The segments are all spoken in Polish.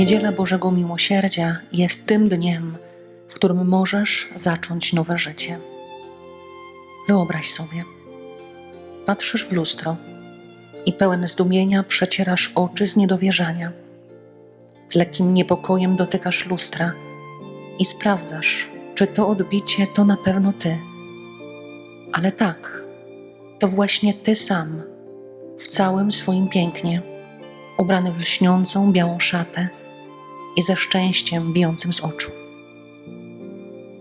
Niedziela Bożego Miłosierdzia jest tym dniem, w którym możesz zacząć nowe życie. Wyobraź sobie, patrzysz w lustro i pełen zdumienia przecierasz oczy z niedowierzania. Z lekkim niepokojem dotykasz lustra i sprawdzasz, czy to odbicie to na pewno ty. Ale tak, to właśnie ty sam, w całym swoim pięknie, ubrany w lśniącą białą szatę i ze szczęściem bijącym z oczu.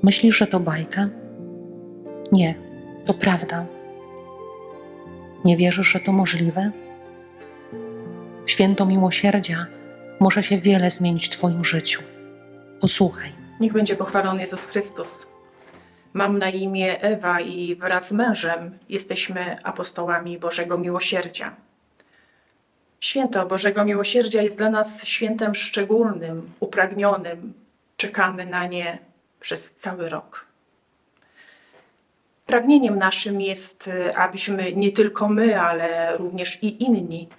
Myślisz, że to bajka? Nie, to prawda. Nie wierzysz, że to możliwe? Święto miłosierdzia może się wiele zmienić w Twoim życiu. Posłuchaj. Niech będzie pochwalony Jezus Chrystus. Mam na imię Ewa i wraz z mężem jesteśmy apostołami Bożego Miłosierdzia. Święto Bożego Miłosierdzia jest dla nas świętem szczególnym, upragnionym. Czekamy na nie przez cały rok. Pragnieniem naszym jest, abyśmy nie tylko my, ale również i inni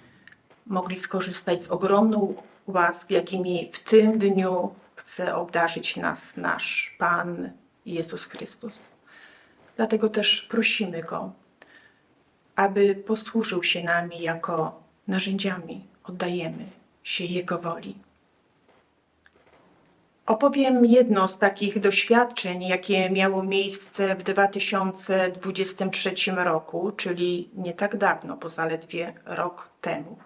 mogli skorzystać z ogromną łask, jakimi w tym dniu chce obdarzyć nas nasz Pan Jezus Chrystus. Dlatego też prosimy Go, aby posłużył się nami jako narzędziami. Oddajemy się Jego woli. Opowiem jedno z takich doświadczeń, jakie miało miejsce w 2023 roku, czyli nie tak dawno, bo zaledwie rok temu.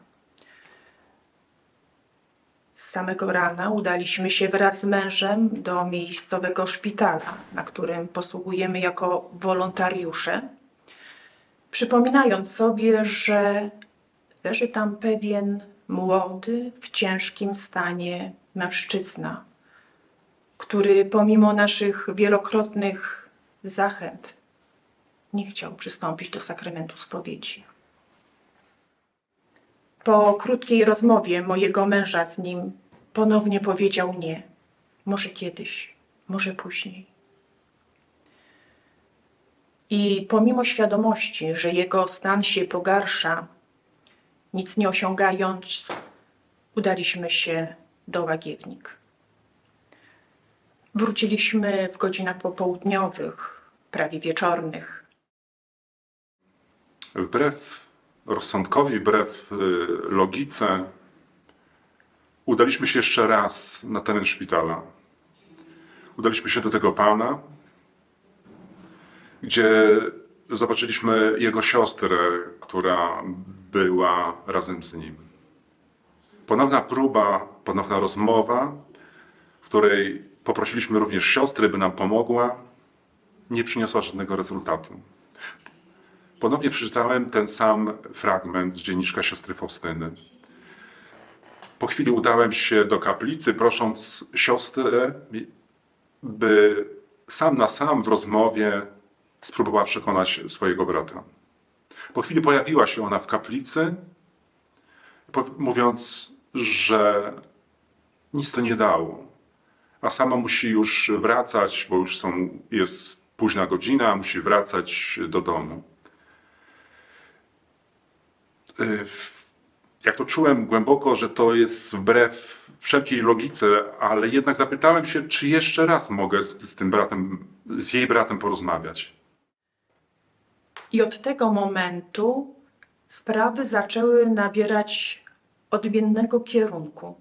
Z samego rana udaliśmy się wraz z mężem do miejscowego szpitala, na którym posługujemy jako wolontariusze, przypominając sobie, że leży tam pewien młody, w ciężkim stanie mężczyzna, który pomimo naszych wielokrotnych zachęt nie chciał przystąpić do sakramentu spowiedzi. Po krótkiej rozmowie mojego męża z nim ponownie powiedział nie. Może kiedyś, może później. I pomimo świadomości, że jego stan się pogarsza, nic nie osiągając, udaliśmy się do Łagiewnik. Wróciliśmy w godzinach popołudniowych, prawie wieczornych. Wbrew rozsądkowi, wbrew y, logice, udaliśmy się jeszcze raz na teren szpitala. Udaliśmy się do tego pana, gdzie zobaczyliśmy jego siostrę, która była razem z nim. Ponowna próba, ponowna rozmowa, w której poprosiliśmy również siostrę, by nam pomogła, nie przyniosła żadnego rezultatu. Ponownie przeczytałem ten sam fragment z dzienniczka siostry Faustyny. Po chwili udałem się do kaplicy, prosząc siostrę, by sam na sam w rozmowie spróbowała przekonać swojego brata. Po chwili pojawiła się ona w kaplicy, mówiąc, że nic to nie dało, a sama musi już wracać, bo już są, jest późna godzina, musi wracać do domu. Y, w- jak to czułem głęboko, że to jest wbrew wszelkiej logice, ale jednak zapytałem się, czy jeszcze raz mogę z, z tym bratem, z jej bratem porozmawiać. I od tego momentu sprawy zaczęły nabierać odmiennego kierunku.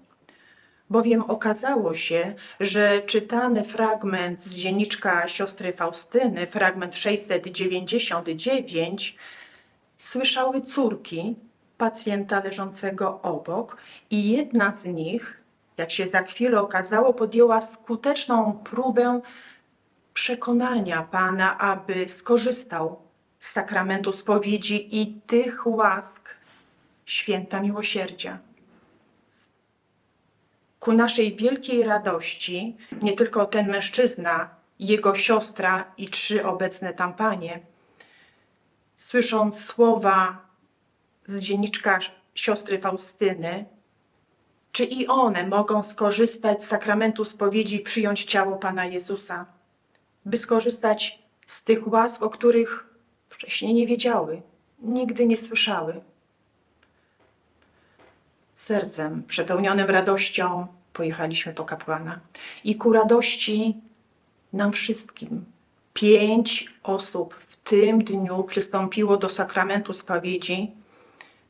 Bowiem okazało się, że czytany fragment z dzienniczka siostry Faustyny, fragment 699, słyszały córki pacjenta leżącego obok, i jedna z nich, jak się za chwilę okazało, podjęła skuteczną próbę przekonania Pana, aby skorzystał sakramentu spowiedzi i tych łask święta miłosierdzia. Ku naszej wielkiej radości, nie tylko ten mężczyzna, jego siostra i trzy obecne tam panie, słysząc słowa z dzienniczka siostry Faustyny, czy i one mogą skorzystać z sakramentu spowiedzi i przyjąć ciało Pana Jezusa, by skorzystać z tych łask, o których wcześniej nie wiedziały, nigdy nie słyszały. Sercem przepełnionym radością pojechaliśmy po kapłana. I ku radości nam wszystkim pięć osób w tym dniu przystąpiło do sakramentu spowiedzi,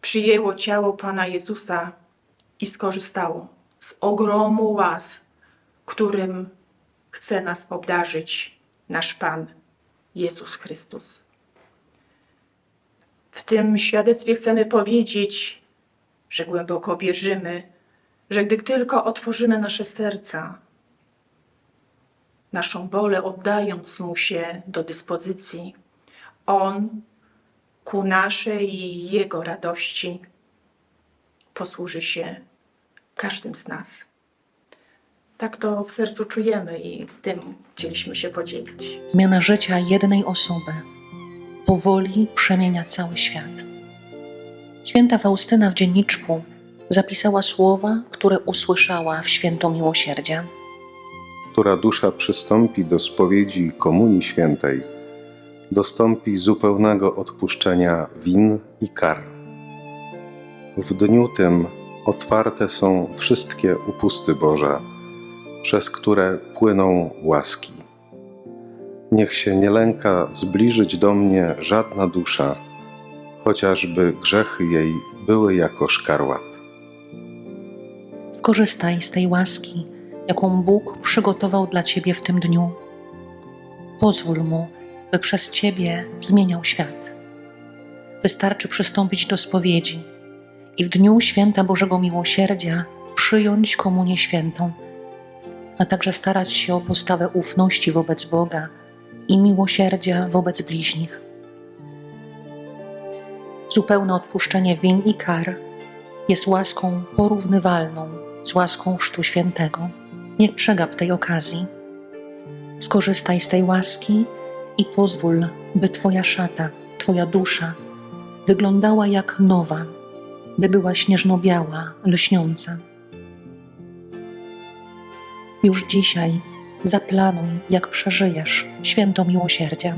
przyjęło ciało Pana Jezusa i skorzystało z ogromu łask, którym chce nas obdarzyć nasz Pan Jezus Chrystus. Tym świadectwie chcemy powiedzieć, że głęboko wierzymy, że gdy tylko otworzymy nasze serca, naszą wolę oddając Mu się do dyspozycji, On ku naszej i Jego radości posłuży się każdym z nas. Tak to w sercu czujemy i tym chcieliśmy się podzielić. Zmiana życia jednej osoby powoli przemienia cały świat. Święta Faustyna w dzienniczku zapisała słowa, które usłyszała w święto miłosierdzia. która dusza przystąpi do spowiedzi Komunii Świętej, dostąpi zupełnego odpuszczenia win i kar. W dniu tym otwarte są wszystkie upusty Boże, przez które płyną łaski. Niech się nie lęka zbliżyć do mnie żadna dusza, chociażby grzechy jej były jako szkarłat. Skorzystaj z tej łaski, jaką Bóg przygotował dla Ciebie w tym dniu. Pozwól Mu, by przez Ciebie zmieniał świat. Wystarczy przystąpić do spowiedzi i w dniu święta Bożego Miłosierdzia przyjąć Komunię Świętą, a także starać się o postawę ufności wobec Boga i miłosierdzia wobec bliźnich. Zupełne odpuszczenie win i kar jest łaską porównywalną z łaską Chrztu Świętego. Nie przegap tej okazji. Skorzystaj z tej łaski i pozwól, by Twoja szata, Twoja dusza wyglądała jak nowa, by była śnieżno-biała, lśniąca. Już dzisiaj zaplanuj, jak przeżyjesz święto miłosierdzia.